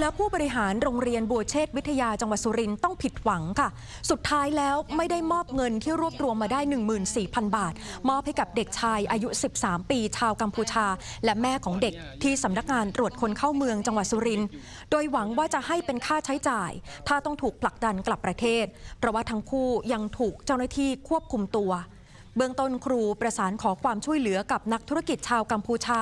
และผู้บริหารโรงเรียนบัวเชษฐ์วิทยาจังหวัดสุรินทร์ต้องผิดหวังค่ะ สุดท้ายแล้วไม่ได้มอบเงินที่รวบรวมมาได้ 14,000 บาท มอบให้กับเด็กชายอายุ 13 ปีชาวกัมพูชา และแม่ของเด็กที่สำนักงานตรวจคนเข้าเมืองจังหวัดสุรินทร์โดยหวังว่าจะให้เป็นค่าใช้จ่าย ถ้าต้องถูกผลักดันกลับประเทศ เพราะว่าทั้งคู่ยังถูกเจ้าหน้าที่ควบคุมตัว เบื้องต้นครูประสานขอความช่วยเหลือกับนักธุรกิจชาวกัมพูชา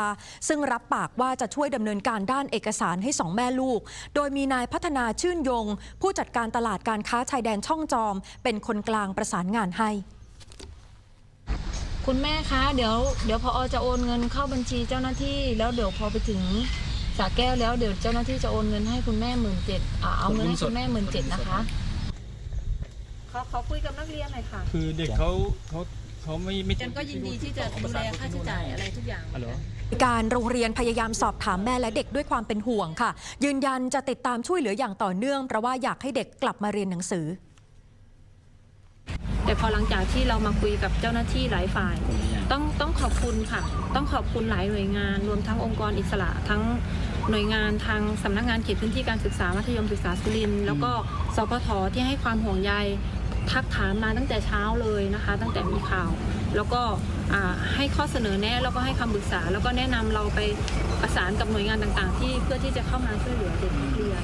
ซึ่งรับปากว่าจะช่วยดำเนินการด้านเอกสารให้สองแม่ลูก โดยมีนายพัฒนาชื่นยง ผู้จัดการตลาดการค้าชายแดนช่องจอม เป็นคนกลางประสานงานให้คุณแม่คะเดี๋ยวเดี๋ยวพอจะโอนเงินเข้าบัญชีเจ้าหน้าที่ แล้วเดี๋ยวพอไปถึงสระแก้วแล้วเดี๋ยวเจ้าหน้าที่จะโอนเงินให้คุณแม่หมื่นเจ็ดเอาเงินให้คุณแม่หมื่นเจ็ดนะคะขอขอคุยกับนักเรียนหน่อยค่ะ คือเด็กเขาเขา เขาไม่ไม่เจนก็ยินดีที่จะดูแลค่าใช้จ่ายอะไรทุกอย่างฮัลโหล การโรงเรียนพยายามสอบถามแม่และเด็กด้วยความเป็นห่วงค่ะ ยืนยันจะติดตามช่วยเหลืออย่างต่อเนื่องเพราะว่าอยากให้เด็กกลับมาเรียนหนังสือ แต่พอหลังจากที่เรามาคุยกับเจ้าหน้าที่หลายฝ่าย ต้องต้องขอบคุณค่ะ ต้องขอบคุณหลายหน่วยงาน รวมทั้งองค์กรอิสระทั้งหน่วยงานทางสำนักงานเขตพื้นที่การศึกษามัธยมศึกษาสุรินทร์แล้วก็สพทที่ให้ความห่วงใย ทักถามมาตั้งแต่เช้าเลยนะคะ ตั้งแต่มีข่าว แล้วก็ให้ข้อเสนอแนะแล้วก็ให้คำปรึกษา แล้วก็แนะนำเราไปประสานกับหน่วยงานต่างๆ ที่เพื่อที่จะเข้ามาช่วยเหลือเด็กนักเรียน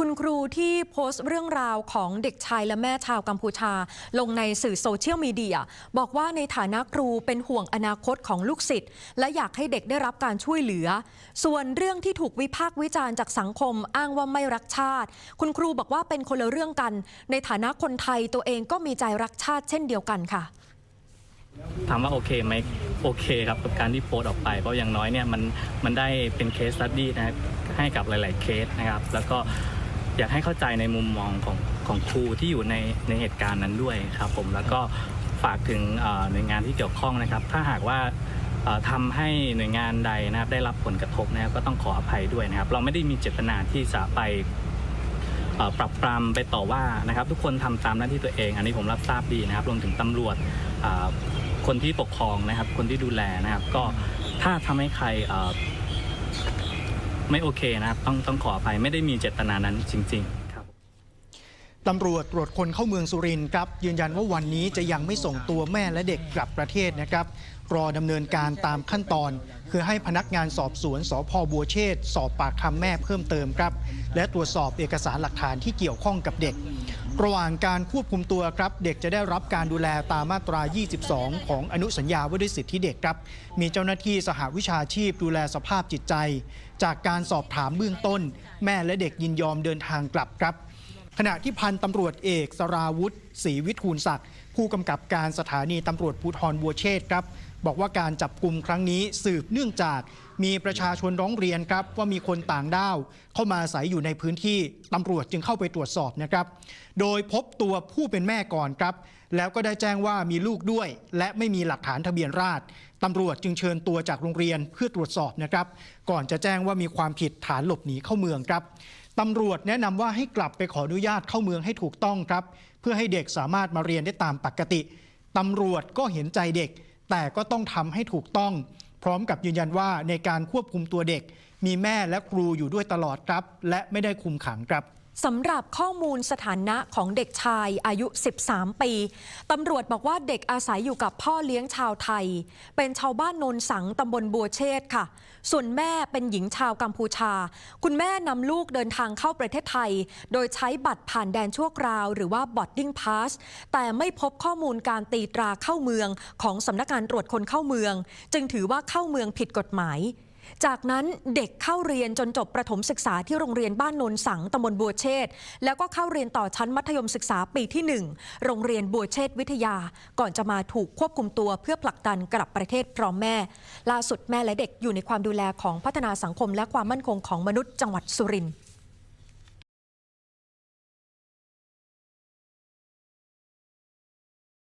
คุณครูที่โพสต์เรื่องราวของเด็กชายและแม่ชาวกัมพูชา ลงในสื่อโซเชียลมีเดีย บอกว่าในฐานะครูเป็นห่วงอนาคตของลูกศิษย์และอยากให้เด็กได้รับการช่วยเหลือ ส่วนเรื่องที่ถูกวิพากษ์วิจารณ์จากสังคมอ้างว่าไม่รักชาติ คุณครูบอกว่าเป็นคนละเรื่องกัน ในฐานะคนไทยตัวเองก็มีใจรักชาติเช่นเดียวกันค่ะถามว่าโอเคไหมโอเคครับกับการที่โพสต์ออกไป เพราะอย่างน้อยเนี่ยมันมันได้เป็นเคสสตัดดี้นะให้กับหลาย ๆ เคสนะครับ แล้วก็ อยากให้เข้าใจในมุมมองของของครูที่อยู่ในในเหตุการณ์นั้นด้วยครับผมแล้วก็ฝากถึงหน่วยงานที่เกี่ยวข้องนะครับ ถ้าหากว่าเอ่อทำให้หน่วยงานใดนะครับได้รับผลกระทบนะครับก็ต้องขออภัยด้วยนะครับ เราไม่ได้มีเจตนาที่จะไปปรับปรามไปต่อว่านะครับ ทุกคนทำตามหน้าที่ตัวเอง อันนี้ผมรับทราบดีนะครับรวมถึงตำรวจคนที่ปกครองนะครับ คนที่ดูแลนะครับ ก็ถ้าทำให้ใคร ไม่โอเคนะครับต้องต้องขออภัยไม่ได้มีเจตนานั้นจริงๆครับตำรวจตรวจคนเข้าเมืองสุรินทร์ครับ ยืนยันว่าวันนี้จะยังไม่ส่งตัวแม่และเด็กกลับประเทศนะครับ รอดำเนินการตามขั้นตอน คือให้พนักงานสอบสวนสพบัวเชษสอบปากคำแม่เพิ่มเติมครับ และตรวจสอบเอกสารหลักฐานที่เกี่ยวข้องกับเด็ก ระหว่างการควบคุมตัวครับ เด็กจะได้รับการดูแลตามมาตรา 22 ของอนุสัญญาว่าด้วยสิทธิเด็กครับ มีเจ้าหน้าที่สหวิชาชีพดูแลสภาพจิตใจ จากการสอบถามเบื้องต้น แม่และเด็กยินยอมเดินทางกลับครับ ขณะที่พันตำรวจเอกสราวุธศรีวิทูลศักดิ์ผู้กำกับการสถานีตำรวจภูธรบัวเชษครับ บอกว่าการจับกลุ่มครั้งนี้สืบเนื่องจากมีประชาชนร้องเรียนครับ ว่ามีคนต่างด้าว เข้ามาอาศัยอยู่ในพื้นที่ตำรวจจึงเข้าไปตรวจสอบนะครับ โดยพบตัวผู้เป็นแม่ก่อนครับ แล้วก็ได้แจ้งว่ามีลูกด้วย และไม่มีหลักฐานทะเบียนราษฎรตำรวจจึงเชิญตัวจากโรงเรียนเพื่อตรวจสอบนะครับ ก่อนจะแจ้งว่ามีความผิดฐานหลบหนีเข้าเมืองครับ ตำรวจแนะนำว่าให้กลับไปขออนุญาตเข้าเมืองให้ถูกต้องครับ เพื่อให้เด็กสามารถมาเรียนได้ตามปกติตำรวจก็เห็นใจเด็ก แต่ก็ต้องทำให้ถูกต้อง พร้อมกับยืนยันว่าในการควบคุมตัวเด็ก มีแม่และครูอยู่ด้วยตลอดครับ และไม่ได้คุมขังครับ สำหรับข้อมูลสถานะของเด็กชายอายุ 13 ปี ตำรวจบอกว่าเด็กอาศัยอยู่กับพ่อเลี้ยงชาวไทย เป็นชาวบ้านโนนสังตำบลบัวเชษค่ะ ส่วนแม่เป็นหญิงชาวกัมพูชา คุณแม่นำลูกเดินทางเข้าประเทศไทย โดยใช้บัตรผ่านแดนชั่วคราว หรือว่า boarding pass แต่ไม่พบข้อมูลการตีตราเข้าเมืองของสำนักงานตรวจคนเข้าเมือง จึงถือว่าเข้าเมืองผิดกฎหมาย จากนั้นเด็กเข้าเรียนจนจบประถมศึกษาที่โรงเรียนบ้านโนนสังตำบลบัวเชษแล้วก็เข้าเรียนต่อชั้นมัธยมศึกษาปีที่ 1 โรงเรียนบัวเชษวิทยา ก่อนจะมาถูกควบคุมตัวเพื่อผลักดันกลับประเทศพร้อมแม่ ล่าสุดแม่และเด็กอยู่ในความดูแลของพัฒนาสังคมและความมั่นคงของมนุษย์จังหวัดสุรินทร์